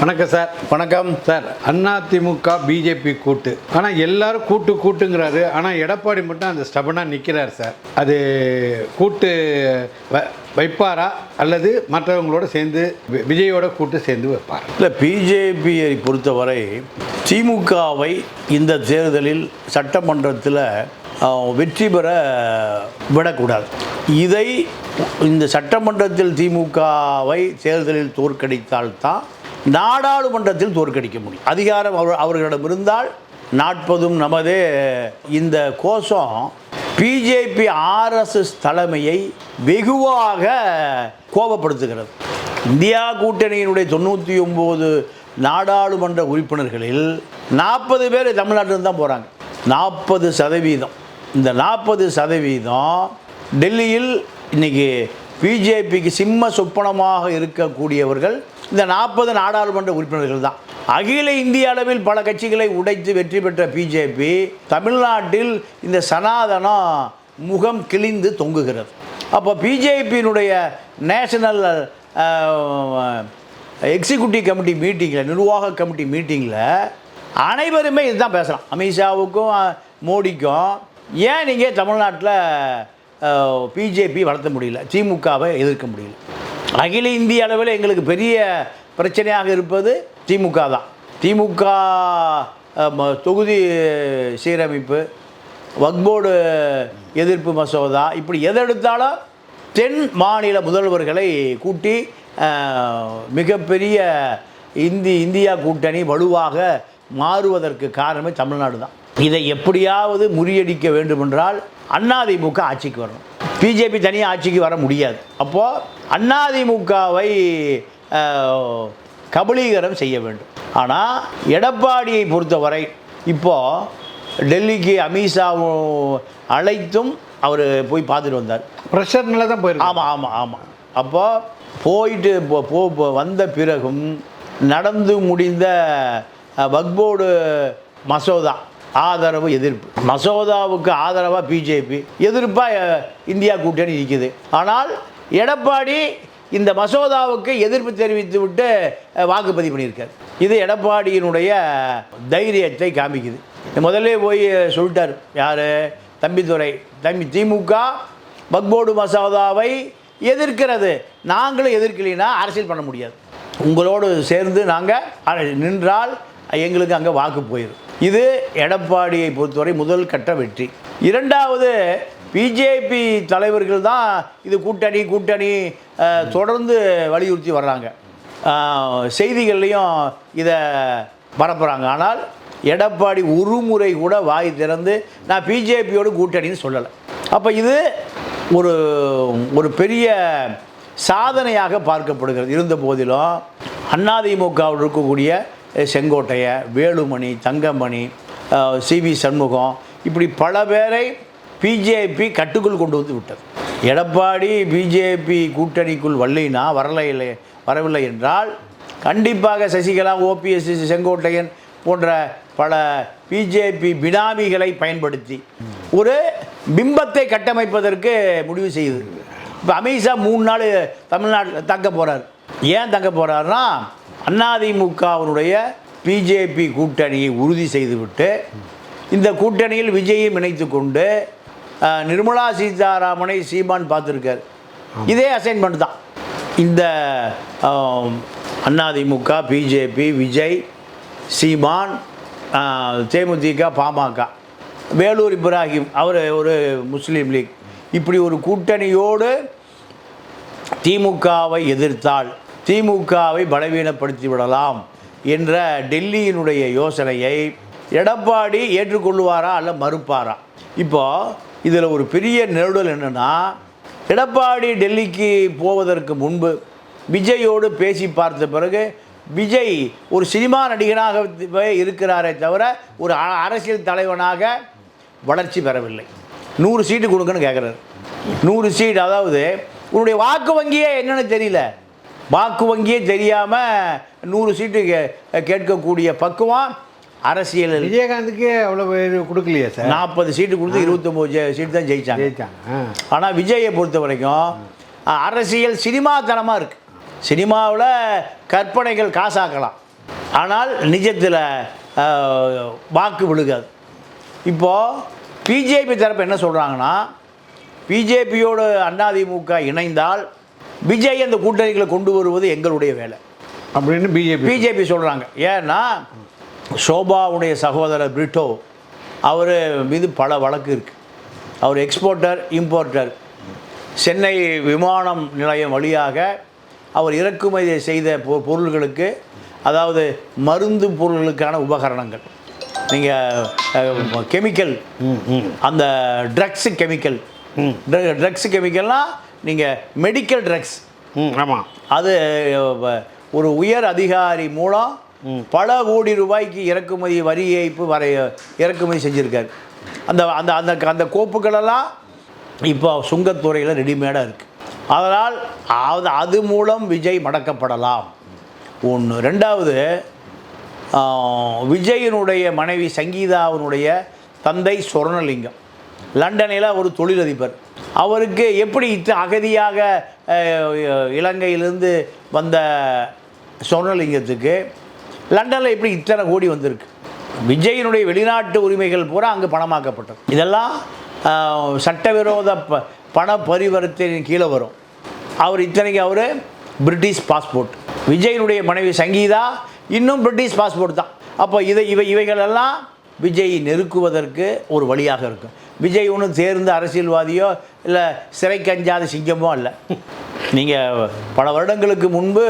வணக்கம் சார். வணக்கம். Sir AIADMK BJP கூட்டு. ஆனால் எல்லாரும் கூட்டு கூட்டுங்கிறாரு. ஆனால் எடப்பாடி மட்டும் அந்த ஸ்டபனாக நிற்கிறார் சார். அது கூட்டு வ- வைப்பாரா? அல்லது மற்றவங்களோட சேர்ந்து விஜயோட கூட்டு சேர்ந்து வைப்பார்? இல்லை பிஜேபியை பொறுத்தவரை திமுகவை இந்த தேர்தலில் சட்டமன்றத்தில் வெற்றி பெற விடக்கூடாது. இதை இந்த சட்டமன்றத்தில் திமுகவை தேர்தலில் தோற்கடித்தால்தான் நாடாளுமன்றத்தில் தோற்கடிக்க முடியும். அதிகாரம் அவர் அவர்களிடம் இருந்தால் நாற்பதும் நமது இந்த கோஷம் பிஜேபி ஆர்எஸ்எஸ் தலைமையை வெகுவாக கோபப்படுத்துகிறது. இந்தியா கூட்டணியினுடைய தொண்ணூற்றி ஒம்பது நாடாளுமன்ற உறுப்பினர்களில் நாற்பது பேர் தமிழ்நாட்டில் தான் போகிறாங்க நாற்பது சதவீதம். இந்த நாற்பது சதவீதம் டெல்லியில் இன்னைக்கு பிஜேபிக்கு சிம்ம சொப்பனமாக இருக்கக்கூடியவர்கள் இந்த நாற்பது நாடாளுமன்ற உறுப்பினர்கள் தான். அகில இந்திய அளவில் பல கட்சிகளை உடைத்து வெற்றி பெற்ற பிஜேபி தமிழ்நாட்டில் இந்த சனாதனம் முகம் கிழிந்து தொங்குகிறது. அப்போ பிஜேபியினுடைய நேஷனல் எக்ஸிக்யூட்டிவ் கமிட்டி மீட்டிங்கில் நிர்வாக கமிட்டி மீட்டிங்கில் அனைவருமே இதுதான் பேசலாம். அமித்ஷாவுக்கும் மோடிக்கும் ஏன் நீங்கள் தமிழ்நாட்டில் பிஜேபி வளர்த்த முடியல? திமுகவை எதிர்க்க முடியல. அகில இந்திய அளவில் எங்களுக்கு பெரிய பிரச்சனையாக இருப்பது திமுக தான். திமுக ம- தொகுதி சீரமைப்பு வக்போர்டு எதிர்ப்பு மசோதா இப்படி எதை எடுத்தாலும் தென் மாநில முதல்வர்களை கூட்டி மிகப்பெரிய இந்தி இந்தியா கூட்டணி வலுவாக மாறுவதற்கு காரணமே தமிழ்நாடு தான். இதை எப்படியாவது முறியடிக்க வேண்டுமென்றால் அதிமுக ஆட்சிக்கு வரணும். பிஜேபி தனியாக ஆட்சிக்கு வர முடியாது. அப்போது அதிமுகவை கபலீகரம் செய்ய வேண்டும். ஆனால் எடப்பாடியை பொறுத்தவரை இப்போது டெல்லிக்கு அமித்ஷாவும் அழைத்தும் அவர் போய் பார்த்துட்டு வந்தார். ப்ரெஷர்னால தான் போயிருக்கு. ஆமாம் ஆமாம் ஆமாம் அப்போ போயிட்டு போ- வந்த பிறகும் நடந்து முடிந்த வக்போர்டு மசோதா ஆதரவு எதிர்ப்பு. மசோதாவுக்கு ஆதரவாக பிஜேபி. எதிர்ப்பாக இந்தியா கூட்டணி இருக்குது ஆனால் எடப்பாடி இந்த மசோதாவுக்கு எதிர்ப்பு தெரிவித்து விட்டு வாக்குப்பதிவு பண்ணியிருக்கார். இது எடப்பாடியினுடைய தைரியத்தை காமிக்குது. முதல்ல போய் சொல்லிட்டார் யார்? தம்பிதுரை. தம்பி திமுக வக்போர்டு மசோதாவை எதிர்க்கிறது. நாங்களும் எதிர்க்கலைன்னா அரசியல் பண்ண முடியாது. உங்களோடு சேர்ந்து நாங்கள் நின்றால் எங்களுக்கு அங்கே வாக்கு போயிடும் இது எடப்பாடியை பொறுத்தவரை முதல் கட்ட வெற்றி. இரண்டாவது பிஜேபி தலைவர்கள் தான் இது கூட்டணி கூட்டணி தொடர்ந்து வலியுறுத்தி வர்றாங்க. செய்திகள்லையும் இதை பரப்புகிறாங்க ஆனால் எடப்பாடி ஒரு முறை கூட வாய் திறந்து நான் பிஜேபியோடு கூட்டணின்னு சொல்லலை. அப்போ இது ஒரு ஒரு பெரிய சாதனையாக பார்க்கப்படுகிறது. இருந்த போதிலும் அதிமுகவில் இருக்கக்கூடிய செங்கோட்டைய வேலுமணி தங்கமணி சிவி சண்முகம் இப்படி பல பேரை பிஜேபி கட்டுக்குள் கொண்டு வந்து விட்டது. எடப்பாடி பிஜேபி கூட்டணிக்குள் வரலைனா வரலை இல்லை வரவில்லை என்றால் கண்டிப்பாக சசிகலா ஓபிஎஸ் செங்கோட்டையன் போன்ற பல பிஜேபி பினாமிகளை பயன்படுத்தி ஒரு பிம்பத்தை கட்டமைப்பதற்கு முடிவு செய்யுது இப்போ அமித்ஷா மூணு நாள் தமிழ்நாட்டில் தங்க போகிறார் ஏன் தங்க போகிறாருன்னா அதிமுகவினுடைய பிஜேபி கூட்டணியை உறுதி செய்துவிட்டு இந்த கூட்டணியில் விஜயை இணைத்து கொண்டு நிர்மலா சீதாராமனை சீமான் பார்த்துருக்கார். இதே அசைன்மெண்ட் தான். இந்த அதிமுக பிஜேபி விஜய் சீமான் தேமுதிக பாமக வேலூர் இப்ராஹிம் அவர் ஒரு முஸ்லீம் லீக். இப்படி ஒரு கூட்டணியோடு திமுகவை எதிர்த்தால் திமுகவை பலவீனப்படுத்தி விடலாம் என்ற டெல்லியினுடைய யோசனையை எடப்பாடி ஏற்றுக்கொள்வாரா அல்ல மறுப்பாரா? இப்போ இதில் ஒரு பெரிய நெருடல் என்னென்னா எடப்பாடி டெல்லிக்கு போவதற்கு முன்பு விஜயோடு பேசி பார்த்த பிறகு விஜய் ஒரு சினிமா நடிகனாக இருக்கிறாரே தவிர ஒரு அ- அரசியல் தலைவனாக வளர்ச்சி பெறவில்லை. நூறு சீட்டு கொடுங்கன்னு கேட்குறாரு நூறு சீட் அதாவது உன்னுடைய வாக்கு வங்கியே என்னென்னு தெரியல. வாக்கு வங்கியே தெரியாமல் நூறு சீட்டு கே- கேட்கக்கூடிய பக்குவம் அரசியலில். விஜயகாந்துக்கே அவ்வளோ கொடுக்கலையே சார். நாற்பது சீட்டு கொடுத்து இருபத்தொம்போது சீட்டு தான் ஜெயிச்சாங்க. ஆ. ஆனால் விஜயை பொறுத்த வரைக்கும் அரசியல் சினிமாத்தனமாக இருக்குது சினிமாவில் கற்பனைகள் காசாக்கலாம். ஆனால் நிஜத்தில் வாக்கு விழுகாது. இப்போது பிஜேபி தரப்பு என்ன சொல்கிறாங்கன்னா பிஜேபியோடு அதிமுக இணைந்தால் விஜய் அந்த கூட்டணிகளை கொண்டு வருவது எங்களுடைய வேலை. அப்படின்னு பிஜேபி பிஜேபி சொல்கிறாங்க ஏன்னா ஷோபாவுடைய சகோதரர் பிரிட்டோ அவர் மீது பல வழக்கு இருக்குது அவர் எக்ஸ்போர்ட்டர் இம்போர்ட்டர் சென்னை விமானம் நிலையம் வழியாக அவர் இறக்குமதி செய்த பொ- பொருள்களுக்கு அதாவது மருந்து பொருள்களுக்கான உபகரணங்கள். நீங்கள் கெமிக்கல். அந்த ட்ரக்ஸ் கெமிக்கல். ட்ரக்ஸ் கெமிக்கல்னால் நீங்கள் மெடிக்கல் ட்ரக்ஸ் ம் ஆமாம் அது ஒரு உயர் அதிகாரி மூலம் பல கோடி ரூபாய்க்கு இறக்குமதி வரி ஏய்ப்பு வரை இறக்குமதி செஞ்சுருக்காரு. அந்த அந்த அந்த அந்த கோப்புகளெல்லாம் இப்போ சுங்கத்துறையில் ரெடிமேடாக இருக்குது அதனால் அது அது மூலம் விஜய் மடக்கப்படலாம். ஒன்று ரெண்டாவது விஜயனுடைய மனைவி சங்கீதாவினுடைய தந்தை சொர்ணலிங்கம். லண்டனில் ஒரு தொழிலதிபர். அவருக்கு எப்படி அகதியாக இலங்கையிலிருந்து வந்த சொர்ணலிங்கத்துக்கு லண்டனில் எப்படி இத்தனை கோடி வந்திருக்கு? விஜயனுடைய வெளிநாட்டு உரிமைகள் பூரா அங்கே பணமாக்கப்பட்டது. இதெல்லாம் சட்டவிரோத ப பண பரிவர்த்தனையின் கீழே வரும். அவர் இத்தனைக்கு அவர் பிரிட்டிஷ் பாஸ்போர்ட். விஜயனுடைய மனைவி சங்கீதா இன்னும் பிரிட்டிஷ் பாஸ்போர்ட் தான். அப்போ இதை இவை இவைகளெல்லாம் விஜய் நெருக்குவதற்கு ஒரு வழியாக இருக்கும் விஜய் ஒன்றும் தேர்ந்த அரசியல்வாதியோ இல்லை சிறை கஞ்சாத சிங்கமோ இல்லை நீங்கள் பல வருடங்களுக்கு முன்பு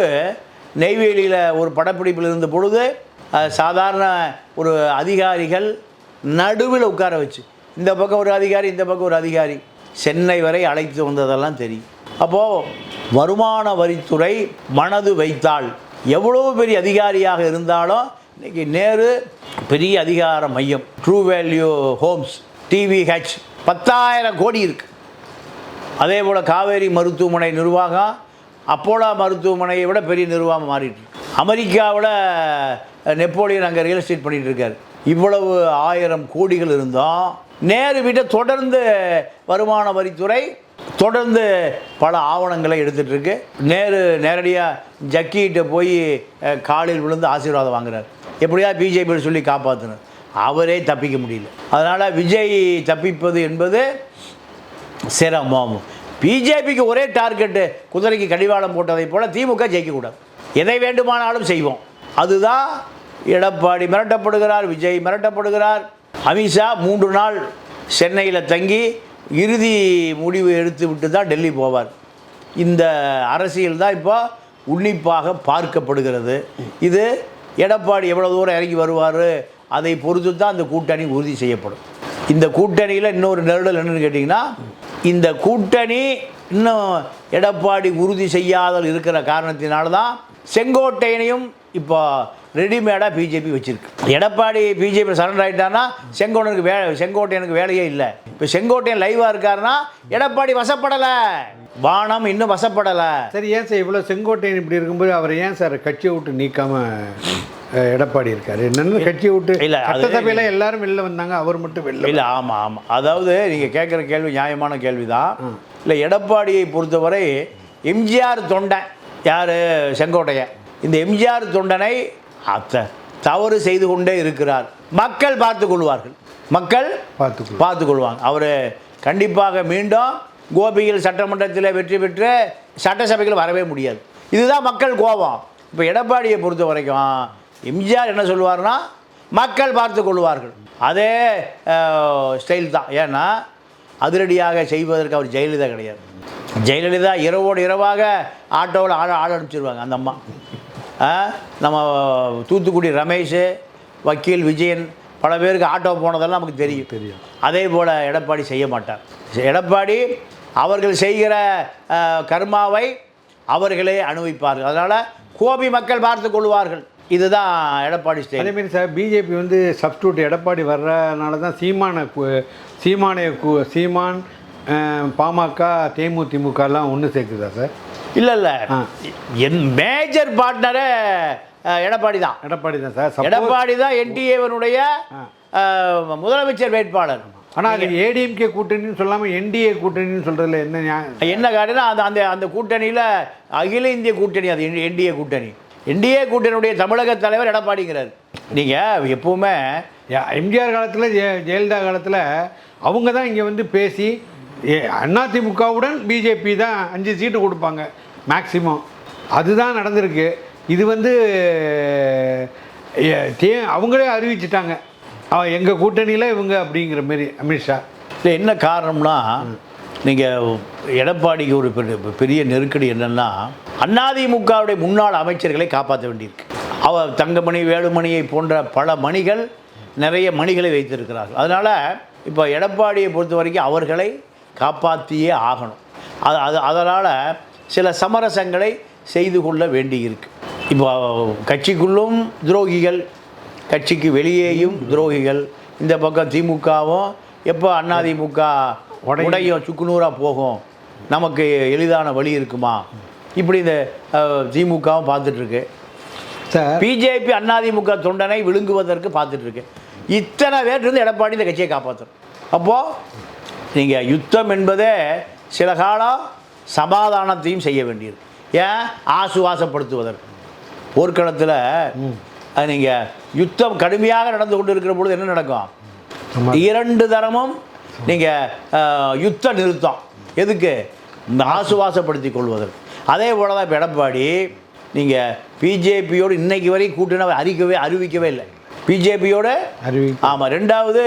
நெய்வேலியில் ஒரு படப்பிடிப்பில் இருந்த பொழுது சாதாரண ஒரு அதிகாரிகள் நடுவில் உட்கார வச்சு இந்த பக்கம் ஒரு அதிகாரி இந்த பக்கம் ஒரு அதிகாரி சென்னை வரை அழைத்து வந்ததெல்லாம் தெரியும். அப்போது வருமான வரித்துறை மனது வைத்தால் எவ்வளோ பெரிய அதிகாரியாக இருந்தாலும் இன்றைக்கி நேரு பெரிய அதிகார மையம் ட்ரூ வேல்யூ ஹோம்ஸ் டிவிஹெச் பத்தாயிரம் கோடி இருக்குது அதே போல் காவேரி மருத்துவமனை நிர்வாகம் அப்போலா மருத்துவமனையை விட பெரிய நிர்வாகம் மாறிட்டு அமெரிக்காவில் நெப்போலியன் அங்கே ரியல் எஸ்டேட் பண்ணிகிட்டு இருக்காரு. இவ்வளவு ஆயிரம் கோடிகள் இருந்தோம் நேரு விட தொடர்ந்து வருமான வரித்துறை தொடர்ந்து பல ஆவணங்களை எடுத்துகிட்டு இருக்கு. நேரு நேரடியாக ஜக்கிகிட்ட போய் காலில் விழுந்து ஆசீர்வாதம் வாங்குறார். எப்படியா பிஜேபி சொல்லி காப்பாற்றினார் அவரே தப்பிக்க முடியல. அதனால் விஜய் தப்பிப்பது என்பது சிரமம். பிஜேபிக்கு ஒரே டார்கெட்டு குதிரைக்கு கடிவாளம் போட்டதை போல் திமுக ஜெயிக்கக்கூடாது. எதை வேண்டுமானாலும் செய்வோம். அதுதான் எடப்பாடி மிரட்டப்படுகிறார் விஜய் மிரட்டப்படுகிறார். அமித்ஷா மூன்று நாள் சென்னையில் தங்கி இறுதி முடிவு எடுத்து விட்டு தான் டெல்லி போவார். இந்த அரசியல் தான் இப்போ உன்னிப்பாக பார்க்கப்படுகிறது. இது எடப்பாடி எவ்வளோ தூரம் இறங்கி வருவார்? அதை பொறுத்து தான் அந்த கூட்டணி உறுதி செய்யப்படும். இந்த கூட்டணியில் இன்னொரு நெருடல் என்னன்னு கேட்டிங்கன்னா இந்த கூட்டணி இன்னும் எடப்பாடி உறுதி செய்யாதல் இருக்கிற காரணத்தினால தான் செங்கோட்டையனையும் இப்போ ரெடிமேடாக பிஜேபி வச்சுருக்கு. எடப்பாடி பிஜேபி சரண்டர் ஆகிட்டான்னா செங்கோட்டனுக்கு வே செங்கோட்டையனுக்கு வேலையே இல்லை. இப்போ செங்கோட்டையன் லைவாக இருக்காருன்னா எடப்பாடி வசப்படலை. வானம் இன்னும் வசப்படலை. சரி ஏன் சார் இவ்வளோ செங்கோட்டையன் இப்படி இருக்கும்போது அவர் ஏன் சார் கட்சியை விட்டு நீக்காமல் எடப்பாடி இருக்காரு. என்னன்னு கட்சியை விட்டு இல்ல, சட்டசபையில் எல்லாரும் வெளில வந்தாங்க அவர் மட்டும் வெளில இல்லை ஆமாம் ஆமாம் அதாவது நீங்கள் கேட்குற கேள்வி நியாயமான கேள்வி தான் இல்லை எடப்பாடியை பொறுத்தவரை எம்ஜிஆர் தொண்டன். யார்? செங்கோட்டையன் இந்த எம்ஜிஆர் தொண்டனை அத்த தவறு செய்து கொண்டே இருக்கிறார். மக்கள் பார்த்து கொள்வார்கள். மக்கள் பார்த்துக்கோ பார்த்து கொள்வாங்க. அவர் கண்டிப்பாக மீண்டும் கோபியில் சட்டமன்றத்தில் வெற்றி பெற்று சட்டசபைகள் வரவே முடியாது. இதுதான் மக்கள் கோபம். இப்போ எடப்பாடியை பொறுத்த வரைக்கும் எம்ஜிஆர் என்ன சொல்லுவார்னா மக்கள் பார்த்து கொள்வார்கள். அதே ஸ்டைல் தான். ஏன்னா அதிரடியாக செய்வதற்கு அவர் ஜெயலலிதா கிடையாது. ஜெயலலிதா இரவோடு இரவாக ஆட்டோவில் ஆட ஆட அனுப்பிச்சிருவாங்க அந்த அம்மா. நம்ம தூத்துக்குடி ரமேஷ் வக்கீல் விஜயன் பல பேருக்கு ஆட்டோ போனதெல்லாம் நமக்கு தெரியும். தெரியும். அதே போல் எடப்பாடி செய்ய மாட்டார். எடப்பாடி அவர்கள் செய்கிற கர்மாவை அவர்களே அனுபவிப்பார்கள். அதனால் கோபி மக்கள் பார்த்து கொள்வார்கள். இதுதான் எடப்பாடி ஸ்டைல் அதே மாதிரி சார் பிஜேபி வந்து சப்ஸ்டியூட் எடப்பாடி வர்றதுனால தான் சீமான கு- சீமானை பாமக தேமுதிமுகலாம் ஒன்று சேர்க்குதா சார்? இல்லை இல்லை. என் மேஜர் பார்ட்னரே எடப்பாடி தான். எடப்பாடி தான் சார். எடப்பாடி தான் என்டிஏவனுடைய. முதலமைச்சர் வேட்பாளர். ஆனால் அது ஏடிஎம்கே கூட்டணின்னு சொல்லாமல் என்டிஏ கூட்டணின்னு சொல்கிறதுல என்ன என்ன காரணம் அந்த அந்த அந்த கூட்டணியில் அகில இந்திய கூட்டணி அது என்டிஏ கூட்டணி. என்டிஏ கூட்டணியுடைய தமிழக தலைவர் எடப்பாடிங்கிறார். நீங்கள் எப்பவுமே எம்ஜிஆர் காலத்தில் ஜெ ஜெயலலிதா காலத்தில் அவங்க தான் இங்கே வந்து பேசி அதிமுகவுடன் பிஜேபி தான் அஞ்சு சீட்டு கொடுப்பாங்க மேக்சிமம். அதுதான் நடந்திருக்கு. இது வந்து தே- அவங்களே அறிவிச்சிட்டாங்க. எங்கள் கூட்டணியில் இவங்க அப்படிங்கிற மாரி அமித்ஷா. இல்லை என்ன காரணம்னா நீங்கள் எடப்பாடிக்கு ஒரு பெரிய பெரிய நெருக்கடி என்னென்னா அதிமுகவுடைய முன்னாள் அமைச்சர்களை காப்பாற்ற வேண்டியிருக்கு. அவ தங்கமணி வேலுமணியை போன்ற பல மணிகள் நிறைய மணிகளை வைத்திருக்கிறார்கள். அதனால் இப்போ எடப்பாடியை பொறுத்த வரைக்கும் அவர்களை காப்பாற்றியே ஆகணும். அது அது அதனால் சில சமரசங்களை செய்து கொள்ள வேண்டியிருக்கு. இப்போ கட்சிக்குள்ளும் துரோகிகள் கட்சிக்கு வெளியேயும் துரோகிகள் இந்த பக்கம் திமுகவும் எப்போ அதிமுக உடையும். சுக்குநூறாக போகும். நமக்கு எளிதான வழி இருக்குமா? இப்படி இந்த திமுகவும் பார்த்துட்ருக்கு. பிஜேபி அதிமுக தொண்டனை விழுங்குவதற்கு பார்த்துட்ருக்கு. இத்தனை பேர்லேருந்து எடப்பாடி இந்த கட்சியை காப்பாற்றணும் அப்போது நீங்கள் யுத்தம் என்பதே சில காலம் சமாதானத்தையும் செய்ய வேண்டியிருக்கு ஏன்? ஆசுவாசப்படுத்துவதற்கு. போர்க்களத்தில் நீங்கள் யுத்தம் கடுமையாக நடந்து கொண்டு இருக்கிற பொழுது என்ன நடக்கும். இரண்டு தரமும் நீங்கள் யுத்த நிறுத்தம். எதுக்கு? இந்த ஆசுவாசப்படுத்தி கொள்வதற்கு. அதே போல தான் இப்போ எடப்பாடி நீங்கள் பிஜேபியோடு இன்னைக்கு வரைக்கும் கூட்டணி அறிக்கவே அறிவிக்கவே இல்லை. பிஜேபியோட அறிவி ஆமாம் ரெண்டாவது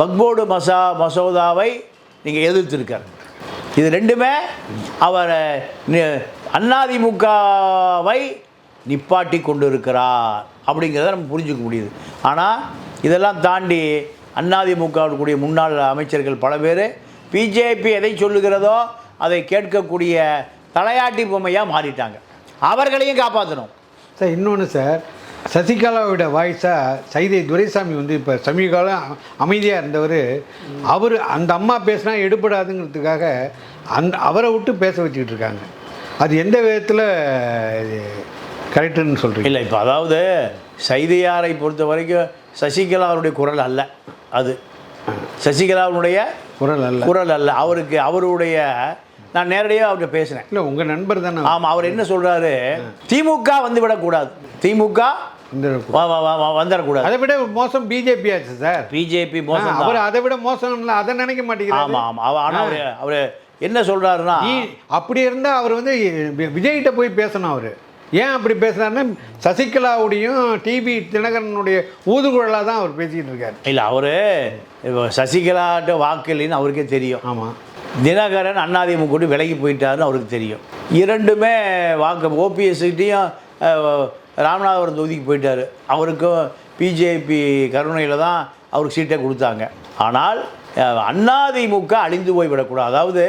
வக்போர்டு மசா மசோதாவை நீங்கள் எதிர்த்திருக்கார். இது ரெண்டுமே அவர் அதிமுகவை நிப்பாட்டி கொண்டு இருக்கிறார் அப்படிங்கிறத நம்ம புரிஞ்சுக்க முடியுது. ஆனால் இதெல்லாம் தாண்டி அதிமுகவுடைய முன்னாள் அமைச்சர்கள் பல பேர். பிஜேபி எதை சொல்லுகிறதோ அதை கேட்கக்கூடிய தலையாட்டி பொம்மையாக மாறிட்டாங்க. அவர்களையும் காப்பாற்றணும் சார் இன்னொன்று சார் சசிகலாவோட வாய்ஸாக சைதை துரைசாமி வந்து இப்போ சமீப காலம் அமைதியாக இருந்தவர் அவர் அந்த அம்மா பேசினா எடுபடாதுங்கிறதுக்காக அந்த அவரை விட்டு பேச வச்சுக்கிட்டு இருக்காங்க. அது எந்த விதத்தில் கரெக்டுன்னு சொல்கிறீங்க இல்லை இப்போ அதாவது சைதையாரை பொறுத்த வரைக்கும் சசிகலாவுடைய குரல் அல்ல. அது. சசிகலாவுடைய குரல் அல்ல. குரல் அல்ல. அவருக்கு அவருடைய நான் நேரடியாக அவர்கிட்ட பேசினேன். இல்லை உங்கள் நண்பர் தானே ஆமாம் அவர் என்ன சொல்கிறாரு திமுக வந்து விடக்கூடாது திமுக இந்த வ- வ- வ- வ- வந்துடக்கூடாது. அதை விட மோசம் பிஜேபி ஆச்சு சார். பிஜேபி மோசம் அவர் அதை விட மோசம் இல்லை அதை நினைக்க மாட்டேங்கிறாரு. ஆமாம் ஆமாம் அவ ஆனால் அவர் அவர் என்ன சொல்கிறாருன்னா அப்படி இருந்தால் அவர் வந்து விஜய்கிட்ட போய் பேசணும் அவர். ஏன் அப்படி பேசுனாருன்னா சசிகலாவுடையும் டிபி தினகரனுடைய ஊதுகுழலாக தான் அவர் பேசிக்கிட்டு இருக்காரு. இல்லை அவர் சசிகலாட்ட வாக்கு இல்லைன்னு அவருக்கே தெரியும். ஆமாம் தினகரன் அண்ணாதிமுக கூட்டி விலகி போயிட்டாருன்னு அவருக்கு தெரியும். இரண்டுமே வாக்கு ஓபிஎஸ்கிட்டையும் ராமநாதபுரம் தொகுதிக்கு போயிட்டார். அவருக்கும் பிஜேபி கருணையில் தான் அவருக்கு சீட்டை கொடுத்தாங்க. ஆனால் அஹ், அதிமுக அழிந்து போய் விடக்கூடாது அதாவது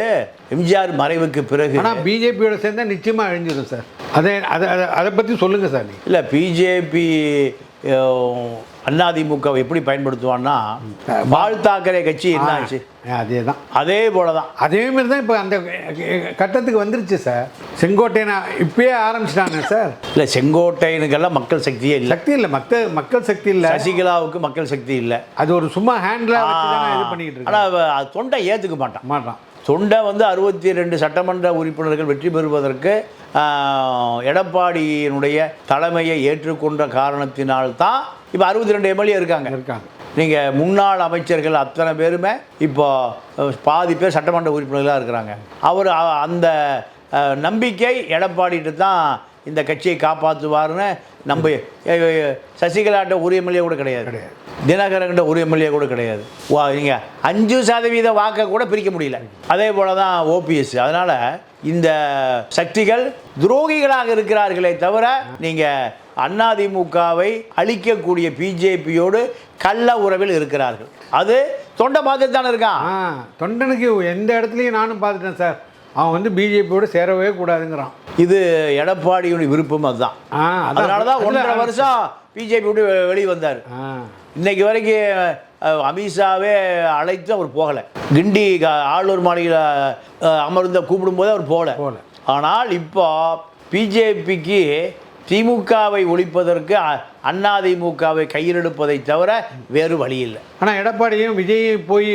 எம்ஜிஆர் மறைவுக்கு பிறகு. ஆனால் பிஜேபியோட சேர்ந்தா நிச்சயமாக அழிஞ்சிடும் சார். அதை அதை அதை- பற்றி சொல்லுங்கள் சார் நீ. இல்லை பிஜேபி அதிமுக எப்படி பயன்படுத்துவான்னா பால் தாக்கரே கட்சி என்ன ஆச்சு? அதே தான் அதே போல தான் அதே மாதிரி தான் இப்போ அந்த கட்டத்துக்கு வந்துருச்சு சார். செங்கோட்டையனை இப்பயே ஆரம்பிச்சிட்டாங்க சார். இல்லை செங்கோட்டையனுக்கெல்லாம் மக்கள் சக்தியே இல்லை. சக்தி இல்லை மக்கள் மக்கள் சக்தி இல்லை. சசிகலாவுக்கு மக்கள் சக்தி இல்லை. அது ஒரு சும்மா ஹேண்டில் இது பண்ணிக்கிட்டு இருக்காங்க. ஆனால் தொண்டை ஏற்றுக்க மாட்டான். மாட்டான். தொண்டை வந்து அறுபத்தி ரெண்டு சட்டமன்ற உறுப்பினர்கள் வெற்றி பெறுவதற்கு எடப்பாடியினுடைய தலைமையை ஏற்றுக்கொண்ட காரணத்தினால்தான் இப்போ அறுபத்தி ரெண்டு எம்எல்ஏ இருக்காங்க. இருக்காங்க. நீங்கள் முன்னாள் அமைச்சர்கள் அத்தனை பேருமே இப்போ பாதி பேர் சட்டமன்ற உறுப்பினர்களாக இருக்கிறாங்க. அவர் அந்த நம்பிக்கை எடப்பாடிட்டு தான் இந்த கட்சியை காப்பாற்றுவார்னு நம்ப சசிகலாட்ட ஒரு எம்எல்ஏ கூட கிடையாது. கிடையாது. தினகரன்கிட்ட ஒரு எம்எல்ஏ கூட கிடையாது. வா நீங்கள் அஞ்சு சதவீத வாக்கை கூட பிரிக்க முடியல. அதே போல தான் ஓபிஎஸ். அதனால் இந்த சக்திகள் துரோகிகளாக இருக்கிறார்களே தவிர நீங்கள் அதிமுகவை அழிக்கக்கூடிய பிஜேபியோடு கள்ள உறவில் இருக்கிறார்கள். அது தொண்டை பார்த்துட்டு தானே இருக்கான் தொண்டனுக்கு எந்த இடத்துலையும் நானும் பார்த்துட்டேன் சார். அவன் வந்து பிஜேபியோட சேரவே கூடாதுங்கிறான். இது எடப்பாடியுடைய விருப்பம் அதுதான். அதனால தான் ஒன்றரை வருஷம் பிஜேபி விட்டு வெ- வெளியே வந்தார் ஆ இன்னைக்கு வரைக்கும் அமித்ஷாவே அழைத்து அவர் போகலை. கிண்டி ஆளுநர் மாளிகையில் அமர்ந்த கூப்பிடும்போது அவர் போகல. போகல. ஆனால் இப்போ பிஜேபிக்கு திமுகவை ஒழிப்பதற்கு அ- அதிமுகவை கையிலெடுப்பதை தவிர வேறு வழி இல்லை. ஆனால் எடப்பாடியும் விஜயும் போய்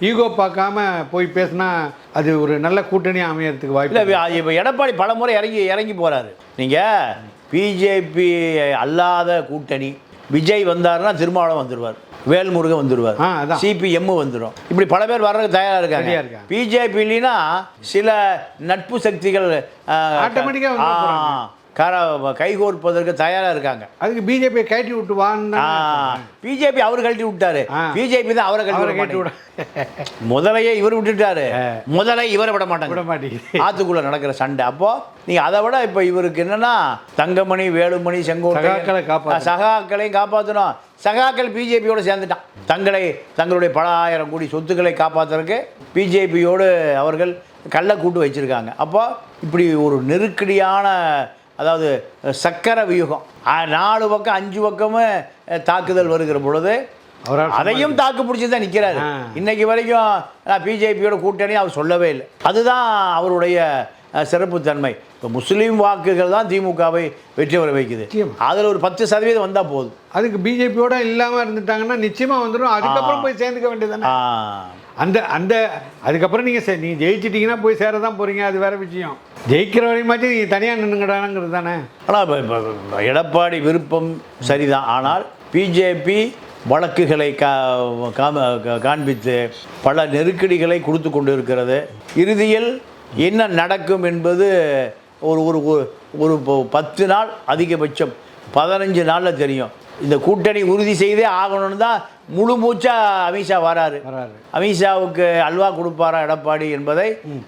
ஈகோ பார்க்காம போய் பேசினா அது ஒரு நல்ல கூட்டணி அமையறதுக்கு வாய்ப்பு இல்லை இப்போ எடப்பாடி பலமுறை இறங்கி இறங்கி போகிறாரு நீங்கள் பிஜேபி அல்லாத கூட்டணி விஜய் வந்தாருன்னா திருமாவளம் வந்துடுவார் வேல்முருகன் வந்துடுவார். சிபிஎம் வந்துடும் இப்படி பல பேர் வர்றதுக்கு தயாராக இருக்காங்க. பிஜேபி இல்லைன்னா சில நட்பு சக்திகள் ஆ, கர கைகோர்ப்பதற்கு தயாராக இருக்காங்க. அதுக்கு பிஜேபியை கட்டி விட்டு பிஜேபி அவர் கழட்டி விட்டாரு. பிஜேபி தான் அவரை கழட்டி கட்டி விட முதலையே இவர் விட்டுட்டாரு. முதலை இவரை விட மாட்டாங்க. விட மாட்டேங்குது. ஆத்துக்குள்ள நடக்கிற சண்டை. அப்போ நீங்க அதை விட இப்போ இவருக்கு என்னன்னா தங்கமணி வேலுமணி செங்கோட்டை. சகாக்களையும் காப்பாற்றணும் சகாக்கள் பிஜேபியோட சேர்ந்துட்டான். தங்களை தங்களுடைய பல ஆயிரம் கோடி சொத்துக்களை காப்பாற்றுறதுக்கு பிஜேபியோடு அவர்கள் கள்ளக்கூட்டு வச்சிருக்காங்க. அப்போ இப்படி ஒரு நெருக்கடியான அதாவது சக்கர வியூகம். நாலு பக்கம் அஞ்சு பக்கமும் தாக்குதல் வருகிற பொழுது அதையும் தாக்கு பிடிச்சி தான் நிற்கிறாரு. இன்னைக்கு வரைக்கும் பிஜேபியோட கூட்டணி அவர் சொல்லவே இல்லை. அதுதான் அவருடைய சிறப்புத்தன்மை. இப்போ முஸ்லீம் வாக்குகள் தான் திமுகவை வெற்றி பெற வைக்குது. அதில் ஒரு பத்து சதவீதம் வந்தால் போதும். அதுக்கு பிஜேபியோட இல்லாம இருந்துட்டாங்கன்னா நிச்சயமா வந்துடும் அதுக்கப்புறம் போய் சேர்ந்துக்க வேண்டியதானே. அந்த அந்த அதுக்கப்புறம் நீங்கள் சே- நீங்கள் ஜெயிச்சிட்டிங்கன்னா போய் சேர தான் போகிறீங்க அது வேறு விஷயம். ஜெயிக்கிற வரையுமாச்சும் நீங்கள் தனியாக நின்றுங்கடானுங்கிறது தானே? ஆனால் இப்போ எடப்பாடி விருப்பம் சரிதான். ஆனால் பிஜேபி வழக்குகளை கா கா- காண்பித்து பல நெருக்கடிகளை கொடுத்து கொண்டு இருக்கிறது இறுதியில் என்ன நடக்கும் என்பது ஒரு ஒரு ஒரு- பத்து நாள் அதிகபட்சம். பதினஞ்சு நாளில் தெரியும். இந்த கூட்டணி உறுதி செய்தே ஆகணும்னு தான் முழு மூச்சா அமித்ஷா வராரு. அமித்ஷாவுக்கு அல்வா கொடுப்பாரா எடப்பாடி என்பதை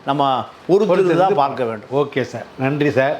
நம்ம பொறுத்து தான் பார்க்க வேண்டும். Okay sir. நன்றி சார்.